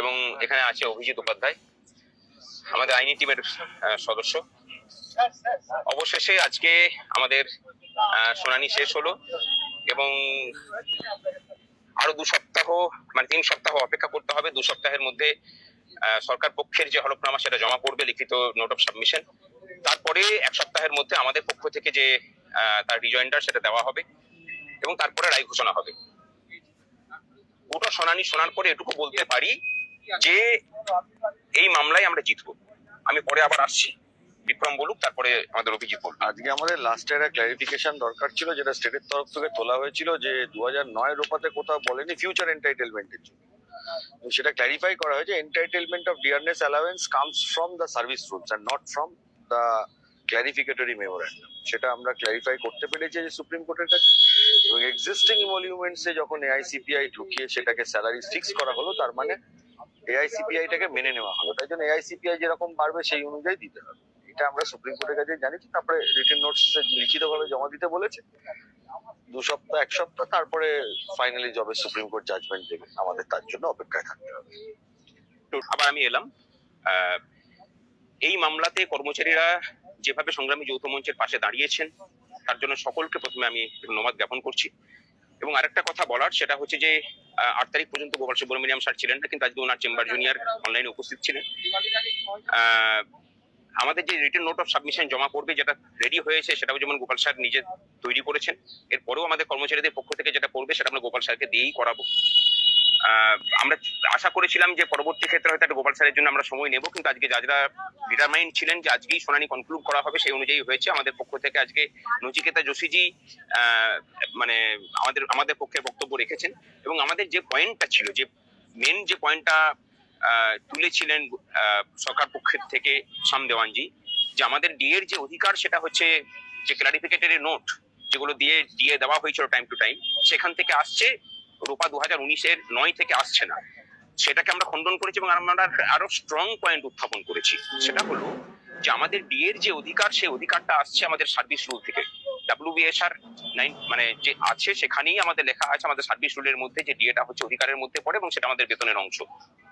এবং এখানে আছে অভিজিৎ উপাধ্যায়, আমাদের আইনি টিমের সদস্য। অবশেষে আজকে আমাদের শুনানি শেষ হলো এবং আরও দু সপ্তাহ মানে তিন সপ্তাহ অপেক্ষা করতে হবে। দু সপ্তাহের মধ্যে সরকার পক্ষের যে হলফনামা সেটা জমা পড়বে, লিখিত নোট অফ সাবমিশন। তারপরে এক সপ্তাহের মধ্যে আমাদের পক্ষ থেকে যে তার রিজয়েন্ডার সেটা দেওয়া হবে এবং তারপরে রায় ঘোষণা হবে। গোটা শুনানি শোনার পরে এটুকু বলতে পারি যে এই মামলায় আমরা জিতবো। আমি পরে আবার আসছি। বিক্রম বলুক, তারপরে আমাদের অভিজিৎ বলুক। আজকে আমাদের লাস্টে একটা ক্লারিফিকেশন দরকার ছিল, যেটা স্টেটের তরফ থেকে তোলা হয়েছিল যে দু হাজার নয় রোপাতে কোথাও বলেনি ফিউচার এন্টাইটেলমেন্টের জন্য। সেটা ক্ল্যারিফাই করা হয়েছে। Entitlement of dearness allowance comes from the service rules and not from the clarificatory memorandum সেটা আমরা ক্ল্যারিফাই করতে পেরেছি যে সুপ্রিম কোর্টের কাছে। এবং এক্সিস্টিং ইমলিউমেন্টসে যখন এআইসিপিআই ঢুকিয়ে সেটাকে স্যালারি ফিক্স করা হলো, তার মানে এআইসিপিআইটাকে মেনে নেওয়া হলো। তাই জন্য এআইসিপিআই যেরকম পারবে সেই অনুযায়ী দিতে হবে। এটা আমরা সুপ্রিম কোর্টের কাছে জানিয়েছি, তারপরে রিটেন নোটস লিখিতভাবে জমা দিতে বলেছে। দু সপ্তাহ, এক সপ্তাহ, তারপরে ফাইনালি যবে সুপ্রিম কোর্ট জাজমেন্ট দেবে। আমাদের তার জন্য অপেক্ষায় থাকতে হবে। আবার আমি এলাম। এই মামলাতে কর্মচারীরা যেভাবে সংগ্রামী যৌথ মঞ্চের পাশে দাঁড়িয়েছেন, তার জন্য সকলকে প্রথমে আমি ধন্যবাদ জ্ঞাপন করছি। এবং আরেকটা কথা বলার, সেটা হচ্ছে যে আট তারিখ পর্যন্ত গোপাল সুব্রমণিয়াম স্যার ছিলেন না, কিন্তু আজকে ওনার চেম্বার জুনিয়র অনলাইনে উপস্থিত ছিলেন। আমাদের যে রিটেন নোট অফ সাবমিশন জমা পড়বে, যেটা রেডি হয়েছে, সেটাও যেমন গোপাল স্যার নিজে তৈরি করেছেন, এরপরেও আমাদের কর্মচারীদের পক্ষ থেকে যেটা পড়বে, সেটা আমরা গোপাল স্যারকে দিয়েই করাবো। আমরা আশা করেছিলাম যে পরবর্তী ক্ষেত্রে হয়তো একটা গোপাল স্যারের জন্য আমরা সময় নেব, কিন্তু আজকে যারা ডিটারমাইন্ড ছিলেন যে আজকেই শুনানি কনক্লুড করা হবে, সেই অনুযায়ী হয়েছে। আমাদের পক্ষ থেকে আজকে নচিকেতা যোশীজি মানে আমাদের আমাদের পক্ষে বক্তব্য রেখেছেন। এবং আমাদের যে পয়েন্টটা ছিল, যে মেন যে পয়েন্টটা তুলেছিলেন সরকার পক্ষের থেকে সাম দেওয়ানজি, যে আমাদের ডিএর যে অধিকার, সেটা হচ্ছে যে ক্লারিফিকেটরি নোট যেগুলো দিয়ে দিয়ে দেওয়া হয়েছিল টাইম টু টাইম সেখান থেকে আসছে রূপা দু হাজার উনিশের নয় থেকে আসছে না। সেটাকে আমরা খণ্ডন করেছি এবং আমরা আরও স্ট্রং পয়েন্ট উত্থাপন করেছি। সেটা হলো যে আমাদের এর যে অধিকার, সেই অধিকারটা আসছে আমাদের সার্ভিস রুল থেকে। ডাব্লিউবিএসআর নাইন মানে যে আছে, সেখানেই আমাদের লেখা আছে, আমাদের সার্ভিস রুলের মধ্যে যে ডিএটা হচ্ছে অধিকারের মধ্যে পড়ে এবং সেটা আমাদের বেতনের অংশ।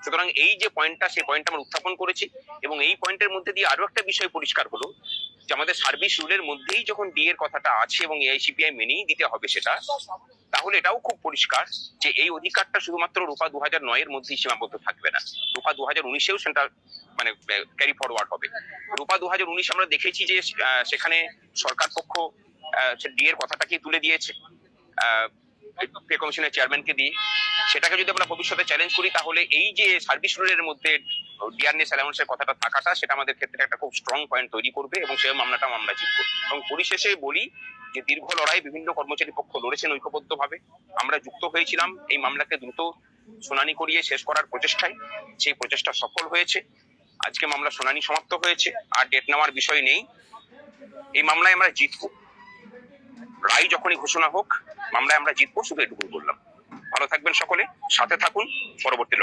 সুতরাং এই যে পয়েন্টটা সেই পয়েন্টটা আমরা উত্থাপন করেছি এবং এই পয়েন্টের মধ্যে দিয়ে আরও একটা বিষয় পরিষ্কার হলো যে আমাদের সার্ভিস রুলের মধ্যেই যখন ডি এর কথাটা আছে এবং এআইসিপিআই মেনেই দিতে হবে সেটা, তাহলে এটাও খুব পরিষ্কার যে এই অধিকারটা শুধুমাত্র রূপা দু হাজার নয়ের মধ্যেই সীমাবদ্ধ থাকবে না। রূপা দু হাজার উনিশেও সেটা মানে ক্যারি ফরওয়ার্ড হবে। রূপা দু হাজার উনিশ আমরা দেখেছি যে সেখানে সরকার পক্ষ ডি এর কথাটাকে তুলে দিয়েছে। কমিশনের চেয়ারম্যানকে দিয়ে সেটাকে যদি আমরা ভবিষ্যতে চ্যালেঞ্জ করি, তাহলে এই যে সার্ভিস রুলের মধ্যে ডিআরএস অ্যালাউন্সের কথাটা থাকাটা, সেটা আমাদের ক্ষেত্রে একটা খুব স্ট্রং পয়েন্ট তৈরি করবে এবং সেই মামলাটাও আমরা জিতবো। এবং পরিশেষে বলি যে দীর্ঘ লড়াই বিভিন্ন কর্মচারী পক্ষ লড়েছেন ঐক্যবদ্ধভাবে। আমরা যুক্ত হয়েছিলাম এই মামলাকে দ্রুত শুনানি করিয়ে শেষ করার প্রচেষ্টায়। সেই প্রচেষ্টা সফল হয়েছে। আজকে মামলা শুনানি সমাপ্ত হয়েছে। আর ডেট নেওয়ার বিষয় নেই। এই মামলায় আমরা জিতবো। রায় যখনই ঘোষণা হোক মামলায় আমরা জিতবো শুধু এটুকুই বললাম। ভালো থাকবেন সকলে সাথে থাকুন পরবর্তী